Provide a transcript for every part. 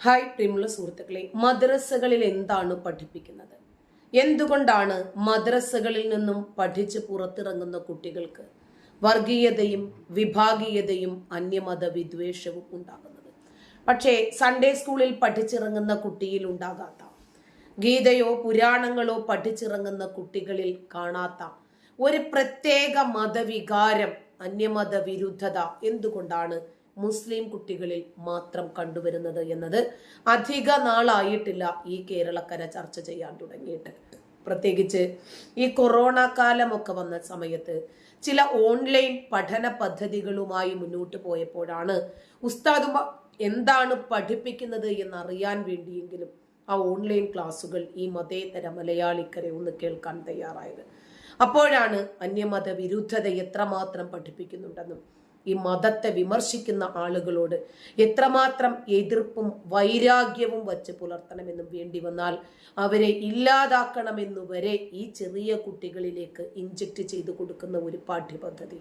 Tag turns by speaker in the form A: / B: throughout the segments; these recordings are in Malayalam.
A: ഹായ് പ്രിയമുള്ള സുഹൃത്തുക്കളെ മദ്രസകളിൽ എന്താണ് പഠിപ്പിക്കുന്നത്? എന്തുകൊണ്ടാണ് മദ്രസകളിൽ നിന്നും പഠിച്ച് പുറത്തിറങ്ങുന്ന കുട്ടികൾക്ക് വർഗീയതയും വിഭാഗീയതയും അന്യമത വിദ്വേഷവും ഉണ്ടാകുന്നത്? പക്ഷേ സൺഡേ സ്കൂളിൽ പഠിച്ചിറങ്ങുന്ന കുട്ടിയിൽ ഉണ്ടാകാത്ത ഗീതയോ പുരാണങ്ങളോ പഠിച്ചിറങ്ങുന്ന കുട്ടികളിൽ കാണാത്ത ഒരു പ്രത്യേക മതവികാരം അന്യമത വിരുദ്ധത എന്തുകൊണ്ടാണ് മുസ്ലിം കുട്ടികളിൽ മാത്രം കണ്ടുവരുന്നത് എന്നത് അധിക നാളായിട്ടില്ല ഈ കേരളക്കര ചർച്ച ചെയ്യാൻ തുടങ്ങിയിട്ട്. പ്രത്യേകിച്ച് ഈ കൊറോണ കാലമൊക്കെ വന്ന സമയത്ത് ചില ഓൺലൈൻ പഠന പദ്ധതികളുമായി മുന്നോട്ട് പോയപ്പോഴാണ് ഉസ്താദുമ എന്താണ് പഠിപ്പിക്കുന്നത് എന്നറിയാൻ വേണ്ടിയെങ്കിലും ആ ഓൺലൈൻ ക്ലാസ്സുകൾ ഈ മതേതര മലയാളിക്കരെ ഒന്ന് കേൾക്കാൻ തയ്യാറായത്. അപ്പോഴാണ് അന്യമത വിരുദ്ധത എത്രമാത്രം പഠിപ്പിക്കുന്നുണ്ടെന്നും ഈ മതത്തെ വിമർശിക്കുന്ന ആളുകളോട് എത്രമാത്രം എതിർപ്പും വൈരാഗ്യവും വച്ച് പുലർത്തണമെന്നും വേണ്ടി വന്നാൽ അവരെ ഇല്ലാതാക്കണമെന്നു വരെ ഈ ചെറിയ കുട്ടികളിലേക്ക് ഇഞ്ചക്ട് ചെയ്തു കൊടുക്കുന്ന ഒരു പാഠ്യപദ്ധതി.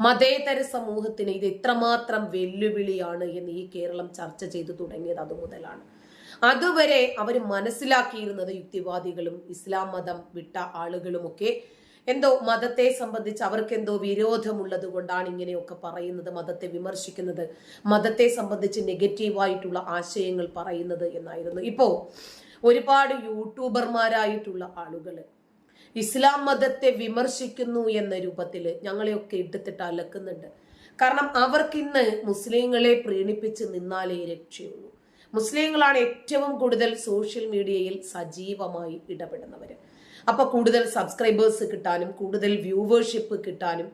A: മതേതര സമൂഹത്തിന് ഇത് എത്രമാത്രം വെല്ലുവിളിയാണ് എന്ന് ഈ കേരളം ചർച്ച ചെയ്തു തുടങ്ങിയത് അതുമുതലാണ് അതുവരെ അവർ മനസ്സിലാക്കിയിരുന്നത് യുക്തിവാദികളും ഇസ്ലാം മതം വിട്ട ആളുകളുമൊക്കെ എന്തോ മതത്തെ സംബന്ധിച്ച് അവർക്ക് എന്തോ വിരോധമുള്ളത് കൊണ്ടാണ് ഇങ്ങനെയൊക്കെ പറയുന്നത് മതത്തെ വിമർശിക്കുന്നത്. മതത്തെ സംബന്ധിച്ച് നെഗറ്റീവായിട്ടുള്ള ആശയങ്ങൾ പറയുന്നത് എന്നായിരുന്നു. ഇപ്പോ ഒരുപാട് യൂട്യൂബർമാരായിട്ടുള്ള ആളുകൾ ഇസ്ലാം മതത്തെ വിമർശിക്കുന്നു എന്ന രൂപത്തിൽ ഞങ്ങളെയൊക്കെ എടുത്തിട്ട് അലക്കുന്നുണ്ട്. കാരണം അവർക്കിന്ന് മുസ്ലിങ്ങളെ പ്രീണിപ്പിച്ച് നിന്നാലേ രക്ഷയുള്ളൂ. മുസ്ലിങ്ങളാണ് ഏറ്റവും കൂടുതൽ സോഷ്യൽ മീഡിയയിൽ സജീവമായി ഇടപെടുന്നവര്. അപ്പൊ കൂടുതൽ സബ്സ്ക്രൈബേഴ്സ് കിട്ടാനും കൂടുതൽ വ്യൂവേഴ്ഷിപ്പ് കിട്ടാനും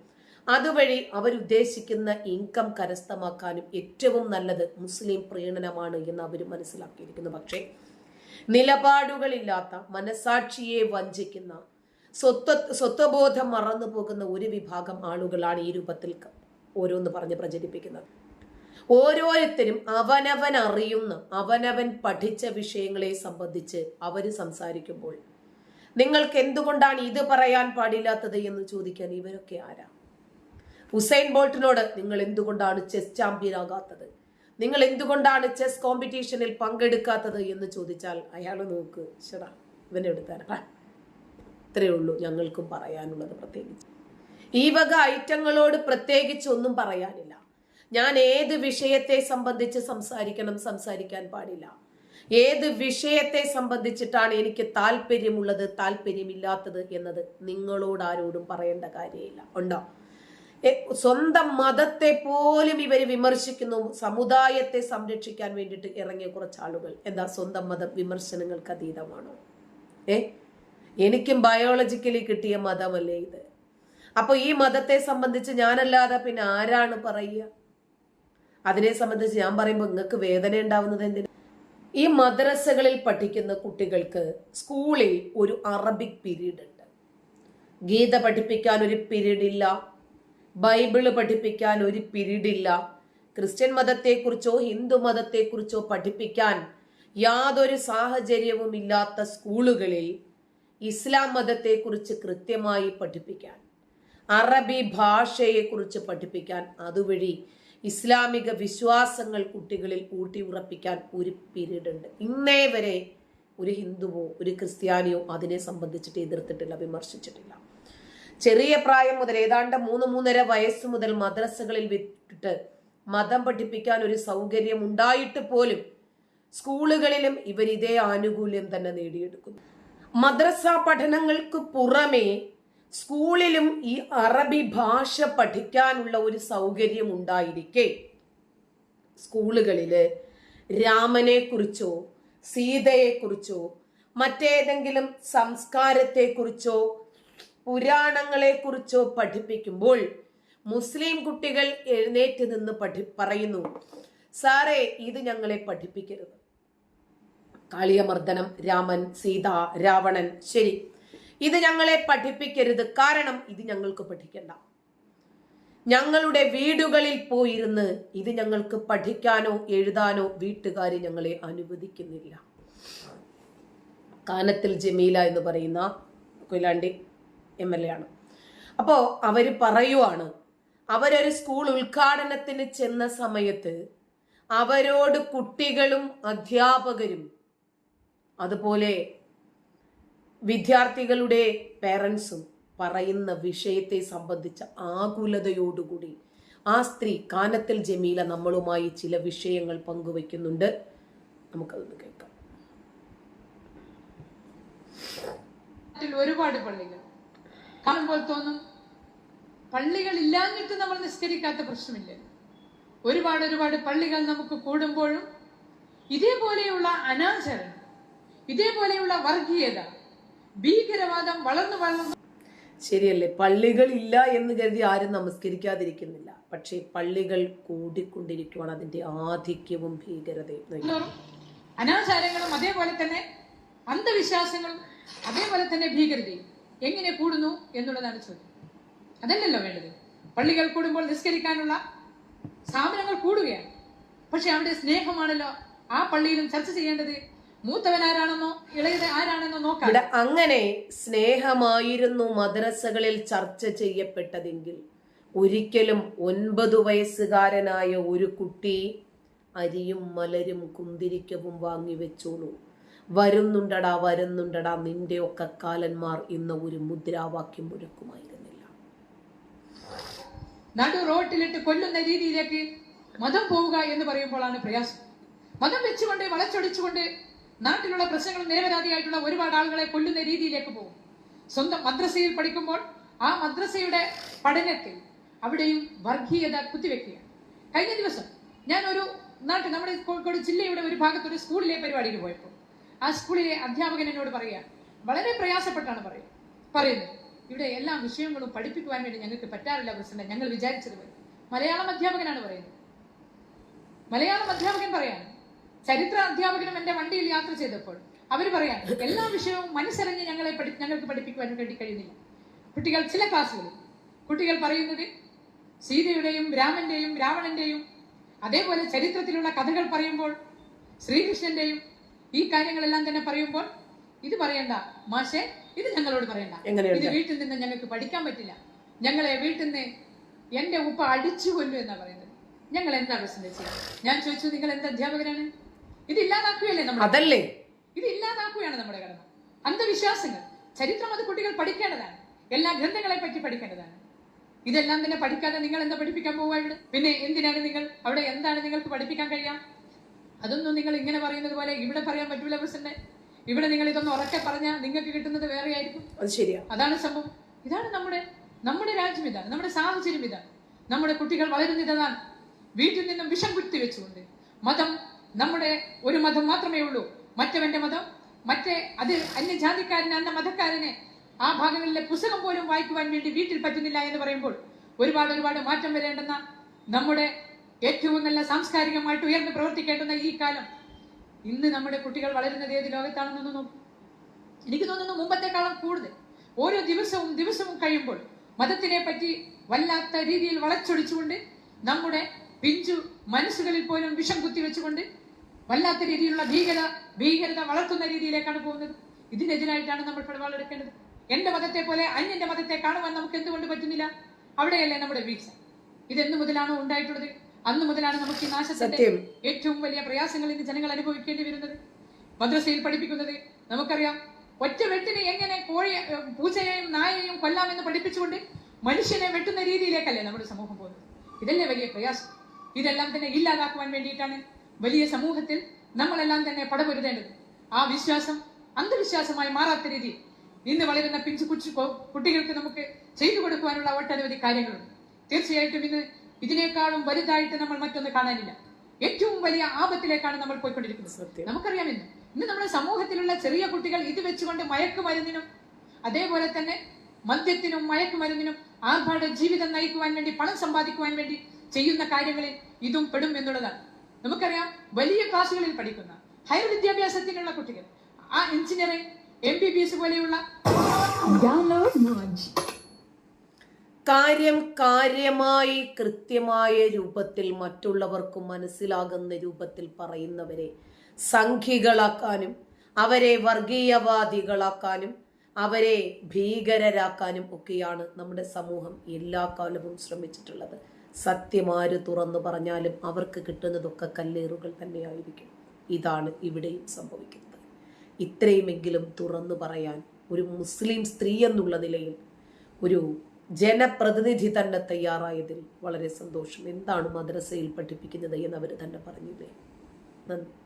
A: അതുവഴി അവരുദ്ദേശിക്കുന്ന ഇൻകം കരസ്ഥമാക്കാനും ഏറ്റവും നല്ലത് മുസ്ലിം പ്രീണനമാണ് എന്ന് അവർ മനസ്സിലാക്കിയിരിക്കുന്നു. പക്ഷേ നിലപാടുകളില്ലാത്ത മനസാക്ഷിയെ വഞ്ചിക്കുന്ന സ്വത്വ സ്വത്വബോധം മറന്നു പോകുന്ന ഒരു വിഭാഗം ആളുകളാണ് ഈ രൂപത്തിൽ ഓരോന്ന് പറഞ്ഞ് പ്രചരിപ്പിക്കുന്നത്. ഓരോരുത്തരും അവനവൻ അറിയുന്ന അവനവൻ പഠിച്ച വിഷയങ്ങളെ സംബന്ധിച്ച് അവർ സംസാരിക്കുമ്പോൾ നിങ്ങൾക്ക് എന്തുകൊണ്ടാണ് ഇത് പറയാൻ പാടില്ലാത്തത് എന്ന് ചോദിക്കാൻ ഇവരൊക്കെ ആരാ? ഹുസൈൻ ബോൾട്ടിനോട് നിങ്ങൾ എന്തുകൊണ്ടാണ് ചെസ് ചാമ്പ്യൻ ആകാത്തത് നിങ്ങൾ എന്തുകൊണ്ടാണ് ചെസ് കോമ്പറ്റീഷനിൽ പങ്കെടുക്കാത്തത് എന്ന് ചോദിച്ചാൽ അയാൾ നോക്ക്. ശരാ ഇവനെ എടുത്താരാ ഇത്രയേ ഉള്ളൂ ഞങ്ങൾക്കും പറയാനുള്ളത് പ്രത്യേകിച്ച്. ഈ വക ഐറ്റങ്ങളോട് പ്രത്യേകിച്ച് ഒന്നും പറയാനില്ല. ഞാൻ ഏത് വിഷയത്തെ സംബന്ധിച്ച് സംസാരിക്കണം സംസാരിക്കാൻ പാടില്ല. ഏത് വിഷയത്തെ സംബന്ധിച്ചിട്ടാണ് എനിക്ക് താല്പര്യമുള്ളത് താല്പര്യമില്ലാത്തത് എന്നത് നിങ്ങളോട് ആരോടും പറയേണ്ട കാര്യമില്ല. ഉണ്ടോ? സ്വന്തം മതത്തെ പോലും ഇവർ വിമർശിക്കുന്നു. സമുദായത്തെ സംരക്ഷിക്കാൻ വേണ്ടിയിട്ട് ഇറങ്ങിയ കുറച്ച് ആളുകൾ എന്താ സ്വന്തം മതം വിമർശനങ്ങൾക്ക് അതീതമാണോ? ഏ എനിക്കും ബയോളജിക്കലി കിട്ടിയ മതമല്ലേ ഇത്? അപ്പൊ ഈ മതത്തെ സംബന്ധിച്ച് ഞാനല്ലാതെ പിന്നെ ആരാണ് പറയുക? അതിനെ സംബന്ധിച്ച് ഞാൻ പറയുമ്പോൾ നിങ്ങൾക്ക് വേദന ഉണ്ടാവുന്നത് എന്തിനാ? ഈ മദ്രസകളിൽ പഠിക്കുന്ന കുട്ടികൾക്ക് സ്കൂളിൽ ഒരു അറബിക് പീരീഡ് ഉണ്ട്. ഗീത പഠിപ്പിക്കാൻ ഒരു പീരീഡ് ഇല്ല ബൈബിൾ പഠിപ്പിക്കാൻ ഒരു പീരീഡ് ഇല്ല ക്രിസ്ത്യൻ മതത്തെക്കുറിച്ചോ ഹിന്ദു മതത്തെക്കുറിച്ചോ പഠിപ്പിക്കാൻ യാതൊരു സാഹചര്യവും ഇല്ലാത്ത സ്കൂളുകളിൽ ഇസ്ലാം മതത്തെക്കുറിച്ച് കൃത്യമായി പഠിപ്പിക്കാൻ അറബി ഭാഷയെക്കുറിച്ച് പഠിപ്പിക്കാൻ അതുവഴി ഇസ്ലാമിക വിശ്വാസങ്ങൾ കുട്ടികളിൽ ഊട്ടി ഉറപ്പിക്കാൻ ഒരു പീരീഡ് ഉണ്ട്. ഇന്നേ വരെ ഒരു ഹിന്ദുവോ ഒരു ക്രിസ്ത്യാനിയോ അതിനെ സംബന്ധിച്ചിട്ട് എതിർത്തിട്ടില്ല വിമർശിച്ചിട്ടില്ല. ചെറിയ പ്രായം മുതൽ ഏതാണ്ട് മൂന്ന് മൂന്നര വയസ്സ് മുതൽ മദ്രസകളിൽ വിട്ടിട്ട് മതം പഠിപ്പിക്കാൻ ഒരു സൗകര്യം ഉണ്ടായിട്ട് പോലും സ്കൂളുകളിലും ഇവർ ഇതേ ആനുകൂല്യം തന്നെ നേടിയെടുക്കുന്നു. മദ്രസ പഠനങ്ങൾക്ക് പുറമേ സ്കൂളിലും ഈ അറബി ഭാഷ പഠിക്കാനുള്ള ഒരു സൗകര്യം ഉണ്ടായിരിക്കെ. സ്കൂളുകളിൽ രാമനെ കുറിച്ചോ സീതയെക്കുറിച്ചോ മറ്റേതെങ്കിലും സംസ്കാരത്തെക്കുറിച്ചോ പുരാണങ്ങളെക്കുറിച്ചോ പഠിപ്പിക്കുമ്പോൾ മുസ്ലിം കുട്ടികൾ എഴുന്നേറ്റ് നിന്ന് പഠി പറയുന്നു സാറേ ഇത് ഞങ്ങളെ പഠിപ്പിക്കരുത്. കാളിയമർദ്ദനം രാമൻ സീത രാവണൻ ശരി. ഇത് ഞങ്ങളെ പഠിപ്പിക്കരുത്. കാരണം ഇത് ഞങ്ങൾക്ക് പഠിക്കണ്ട. ഞങ്ങളുടെ വീടുകളിൽ പോയിരുന്ന് ഇത് ഞങ്ങൾക്ക് പഠിക്കാനോ എഴുതാനോ വീട്ടുകാർ ഞങ്ങളെ അനുവദിക്കുന്നില്ല. കാനത്തിൽ ജമീല എന്ന് പറയുന്ന കൊയിലാണ്ടി എം എൽ എ ആണ്. അപ്പോൾ അവർ പറയുവാണ് അവരൊരു സ്കൂൾ ഉദ്ഘാടനത്തിന് ചെന്ന സമയത്ത് അവരോട് കുട്ടികളും അധ്യാപകരും അതുപോലെ വിദ്യാർത്ഥികളുടെ പേരൻസും പറയുന്ന വിഷയത്തെ സംബന്ധിച്ച ആകുലതയോടുകൂടി ആ സ്ത്രീ കാനത്തിൽ ജമീല നമ്മളുമായി ചില വിഷയങ്ങൾ പങ്കുവയ്ക്കുന്നുണ്ട്. നമുക്കതൊന്ന് കേൾക്കാം.
B: ഒരുപാട് പള്ളികൾ. കാണുമ്പോൾ തോന്നും പള്ളികൾ ഇല്ലാഞ്ഞിട്ട് നമ്മൾ നിസ്കരിക്കാത്ത പ്രശ്നമില്ല? ഒരുപാട് ഒരുപാട് പള്ളികൾ നമുക്ക് കൂടുമ്പോഴും ഇതേപോലെയുള്ള അനാചരണം ഇതേപോലെയുള്ള വർഗീയത ഭീകരവാദം വളർന്നു വളർന്നു.
A: ശരിയല്ലേ? പള്ളികൾ ഇല്ല എന്ന് കരുതി ആരും നമസ്കരിക്കാതിരിക്കുന്നില്ല. പക്ഷേ പള്ളികൾ കൂടിക്കൊണ്ടിരിക്കുവാണ്. അതിന്റെ ആധിക്യവും ഭീകരതയും
B: അനാചാരങ്ങളും അതേപോലെ തന്നെ അന്ധവിശ്വാസങ്ങളും അതേപോലെ തന്നെ ഭീകരതയും എങ്ങനെ കൂടുന്നു എന്നുള്ളതാണ് ചോദ്യം. അതല്ലല്ലോ വേണ്ടത്. പള്ളികൾ കൂടുമ്പോൾ നിസ്കരിക്കാനുള്ള സ്ഥാപനങ്ങൾ കൂടുകയാണ്. പക്ഷെ അവിടെ സ്നേഹമാണല്ലോ ആ പള്ളിയിലും ചർച്ച ചെയ്യേണ്ടത്. മൂത്തവൻ ആരാണെന്നോ ഇളയത് ആരാണെന്നോ നോക്കാം.
A: ഇവിടെ അങ്ങനെ സ്നേഹമായിരുന്നു മദ്രസകളിൽ ചർച്ച ചെയ്യപ്പെട്ടതെങ്കിൽ ഒരിക്കലും ഒൻപത് വയസ്സുകാരനായ ഒരു കുട്ടി അരിയും മലരും കുന്തിരിക്കവും വാങ്ങി വെച്ചോളൂ. വരുന്നുണ്ടടാ വരുന്നുണ്ടടാ നിന്റെ ഒക്കെ കാലന്മാർ ഇന്ന് ഒരു മുദ്രാവാക്യം മുഴക്കുമായിരുന്നില്ല
B: നടു റോട്ടിലിട്ട് കൊല്ലുന്ന രീതിയിലേക്ക് മതം പോവുക എന്ന് പറയുമ്പോഴാണ് പ്രയാസം. മതം വെച്ചുകൊണ്ട് വളച്ചൊടിച്ചുകൊണ്ട് നാട്ടിലുള്ള പ്രശ്നങ്ങൾ നിരപരാധിയായിട്ടുള്ള ഒരുപാട് ആളുകളെ കൊല്ലുന്ന രീതിയിലേക്ക് പോകും. സ്വന്തം മദ്രസയിൽ പഠിക്കുമ്പോൾ ആ മദ്രസയുടെ പഠനത്തിൽ അവിടെയും വർഗീയത കുത്തിവെക്കുക കഴിഞ്ഞ ദിവസം ഞാൻ ഒരു നാട്ടിൽ നമ്മുടെ കോഴിക്കോട് ജില്ലയുടെ ഒരു ഭാഗത്ത് ഒരു സ്കൂളിലെ പരിപാടിക്ക് പോയപ്പോൾ ആ സ്കൂളിലെ അധ്യാപകൻ എന്നോട് പറയുക വളരെ പ്രയാസപ്പെട്ടാണ് പറയുക. പറയുന്നത് ഇവിടെ എല്ലാ വിഷയങ്ങളും പഠിപ്പിക്കുവാൻ വേണ്ടി ഞങ്ങൾക്ക് പറ്റാറില്ല പ്രസിഡന്റ്. ഞങ്ങൾ വിചാരിച്ചത് മലയാളം അധ്യാപകനാണ് പറയുന്നത്. മലയാളം അധ്യാപകൻ പറയാണ് ചരിത്ര അധ്യാപകനും എന്റെ വണ്ടിയിൽ യാത്ര ചെയ്തപ്പോൾ അവർ പറയാം എല്ലാ വിഷയവും മനസ്സറിഞ്ഞ് ഞങ്ങളെ പഠി ഞങ്ങൾക്ക് പഠിപ്പിക്കുവാൻ വേണ്ടി കഴിയുന്നില്ല. കുട്ടികൾ ചില ക്ലാസ്സുകളിൽ കുട്ടികൾ പറയുന്നത് സീതയുടെയും രാമന്റെയും രാവണന്റെയും അതേപോലെ ചരിത്രത്തിലുള്ള കഥകൾ പറയുമ്പോൾ ശ്രീകൃഷ്ണന്റെയും ഈ കാര്യങ്ങളെല്ലാം തന്നെ പറയുമ്പോൾ ഇത് പറയണ്ട മാഷെ ഇത് ഞങ്ങളോട് പറയണ്ട? ഇത് വീട്ടിൽ നിന്ന് ഞങ്ങൾക്ക് പഠിക്കാൻ പറ്റില്ല. ഞങ്ങളെ വീട്ടിൽ നിന്ന് എന്റെ ഉപ്പ അടിച്ചു കൊല്ലു എന്നാ പറയുന്നത്. ഞങ്ങൾ എന്താ പ്രശ്നം ഞാൻ ചോദിച്ചു നിങ്ങൾ എന്ത് അധ്യാപകരാണ് ഇത് ഇല്ലാതാക്കുകയല്ലേ നമ്മൾ
A: അതല്ലേ.
B: ഇത് ഇല്ലാതാക്കുകയാണ് നമ്മുടെ കടമ അന്ധവിശ്വാസങ്ങൾ. ചരിത്രം അത് കുട്ടികൾ പഠിക്കേണ്ടതാണ്. എല്ലാ ഗ്രന്ഥങ്ങളെ പറ്റി പഠിക്കേണ്ടതാണ്. ഇതെല്ലാം തന്നെ പഠിക്കാതെ നിങ്ങൾ എന്താ പഠിപ്പിക്കാൻ ഇവിടെ? പിന്നെ എന്തിനാണ് നിങ്ങൾ അവിടെ എന്താണ് നിങ്ങൾക്ക് പഠിപ്പിക്കാൻ കഴിയാം? അതൊന്നും നിങ്ങൾ ഇങ്ങനെ പറയുന്നത് പോലെ ഇവിടെ പറയാൻ പറ്റൂല പ്രസിഡന്റ്. ഇവിടെ നിങ്ങൾ ഇതൊന്ന് ഉറക്കെ പറഞ്ഞാൽ നിങ്ങൾക്ക് കിട്ടുന്നത് വേറെ ആയിരിക്കും.
A: അത് ശരിയാ.
B: അതാണ് സംഭവം. ഇതാണ് നമ്മുടെ നമ്മുടെ രാജ്യം ഇതാണ്. നമ്മുടെ സാഹചര്യം ഇതാണ്. നമ്മുടെ കുട്ടികൾ വളരുന്നത് ഇതാണ്. വീട്ടിൽ നിന്നും വിഷം കുത്തി വെച്ചുകൊണ്ട് മതം നമ്മുടെ ഒരു മതം മാത്രമേ ഉള്ളൂ. മറ്റവന്റെ മതം മറ്റേ അത് അന്യജാതിക്കാരന് അന്ന മതക്കാരനെ ആ ഭാഗങ്ങളിലെ പുസ്തകം പോലും വായിക്കുവാൻ വേണ്ടി വീട്ടിൽ പറ്റുന്നില്ല എന്ന് പറയുമ്പോൾ ഒരുപാട് ഒരുപാട് മാറ്റം വരേണ്ടെന്ന നമ്മുടെ ഏറ്റവും നല്ല സാംസ്കാരികമായിട്ട് ഉയർന്ന് പ്രവർത്തിക്കേണ്ടുന്ന ഈ കാലം. ഇന്ന് നമ്മുടെ കുട്ടികൾ വളരുന്നത് ഏത് ലോകത്താണെന്ന് തോന്നുന്നു എനിക്ക് തോന്നുന്നു മുമ്പത്തെക്കാളും കൂടുതൽ. ഓരോ ദിവസവും ദിവസവും കഴിയുമ്പോൾ മതത്തിനെ പറ്റി വല്ലാത്ത രീതിയിൽ വളച്ചൊടിച്ചുകൊണ്ട് നമ്മുടെ പിഞ്ചു മനസ്സുകളിൽ പോലും വിഷം കുത്തിവെച്ചുകൊണ്ട് വല്ലാത്ത രീതിയിലുള്ള ഭീകര ഭീകരത വളർത്തുന്ന രീതിയിലേക്കാണ് പോകുന്നത്. ഇതിനെതിരായിട്ടാണ് നമ്മൾ പിടപാടെടുക്കേണ്ടത് എന്റെ മതത്തെ പോലെ അന്യന്റെ മതത്തെ കാണുവാൻ നമുക്ക് എന്തുകൊണ്ട് പറ്റുന്നില്ല? അവിടെയല്ലേ നമ്മുടെ വീഴ്ച. ഇതെന്നു മുതലാണോ ഉണ്ടായിട്ടുള്ളത്? അന്ന് മുതലാണ് നമുക്ക് ഈ നാശത്തിന്റെ ഏറ്റവും വലിയ പ്രയാസങ്ങൾ ഇന്ന് ജനങ്ങൾ അനുഭവിക്കേണ്ടി വരുന്നത്. മദ്രസയിൽ പഠിപ്പിക്കുന്നത് നമുക്കറിയാം. ഒറ്റ വെട്ടിന് എങ്ങനെ കോഴി ഏഹ്, പൂച്ചയെയും നായയെയും കൊല്ലാമെന്ന് പഠിപ്പിച്ചുകൊണ്ട് മനുഷ്യനെ വെട്ടുന്ന രീതിയിലേക്കല്ലേ നമ്മുടെ സമൂഹം പോകുന്നത്. ഇതല്ലേ വലിയ പ്രയാസം. ഇതെല്ലാം തന്നെ ഇല്ലാതാക്കുവാൻ വേണ്ടിയിട്ടാണ് വലിയ സമൂഹത്തിൽ നമ്മളെല്ലാം തന്നെ പടപൊരുതേണ്ടത്. ആ വിശ്വാസം അന്ധവിശ്വാസമായി മാറാത്ത രീതിയിൽ ഇന്ന് വളരുന്ന പിഞ്ചു കുച്ചു കുട്ടികൾക്ക് നമുക്ക് ചെയ്തു കൊടുക്കുവാനുള്ള ഒട്ടനവധി കാര്യങ്ങളുണ്ട്. തീർച്ചയായിട്ടും ഇന്ന് ഇതിനേക്കാളും വലുതായിട്ട് നമ്മൾ മറ്റൊന്ന് കാണാനില്ല. ഏറ്റവും വലിയ ആപത്തിലേക്കാണ് നമ്മൾ പോയിക്കൊണ്ടിരിക്കുന്നത്. നമുക്കറിയാം ഇന്ന്. ഇന്ന് നമ്മുടെ സമൂഹത്തിലുള്ള ചെറിയ കുട്ടികൾ ഇത് വെച്ചുകൊണ്ട് മയക്കുമരുന്നിനും അതേപോലെ തന്നെ മദ്യത്തിനും മയക്കുമരുന്നിനും ആർഭാട ജീവിതം നയിക്കുവാൻ വേണ്ടി പണം സമ്പാദിക്കുവാൻ വേണ്ടി ചെയ്യുന്ന കാര്യങ്ങളിൽ ഇതും പെടും എന്നുള്ളതാണ്. നമുക്കറിയാം വലിയ ക്ലാസ്സുകളിൽ പഠിക്കുന്ന ഹയർ വിദ്യാഭ്യാസത്തിനുള്ള കുട്ടികൾ ആ engineering M B B S പോലെയുള്ള.
A: കാര്യം കാര്യമായി കൃത്യമായ രൂപത്തിൽ മറ്റുള്ളവർക്ക് മനസ്സിലാകുന്ന രൂപത്തിൽ പറയുന്നവരെ സംഖികളാക്കാനും അവരെ വർഗീയവാദികളാക്കാനും അവരെ ഭീകരരാക്കാനും ഒക്കെയാണ് നമ്മുടെ സമൂഹം എല്ലാ കാലവും ശ്രമിച്ചിട്ടുള്ളത് സത്യമാര് തുറന്നു പറഞ്ഞാലും അവർക്ക് കിട്ടുന്നതൊക്കെ കല്ലേറുകൾ തന്നെയായിരിക്കും. ഇതാണ് ഇവിടെയും സംഭവിക്കുന്നത്. ഇത്രയുമെങ്കിലും തുറന്നു പറയാൻ ഒരു മുസ്ലിം സ്ത്രീ എന്നുള്ള നിലയിൽ ഒരു ജനപ്രതിനിധി തന്നെ തയ്യാറായതിൽ വളരെ സന്തോഷം. എന്താണ് മദ്രസയിൽ പഠിപ്പിക്കുന്നത് എന്ന് അവർ തന്നെ പറഞ്ഞില്ലേ? നന്ദി.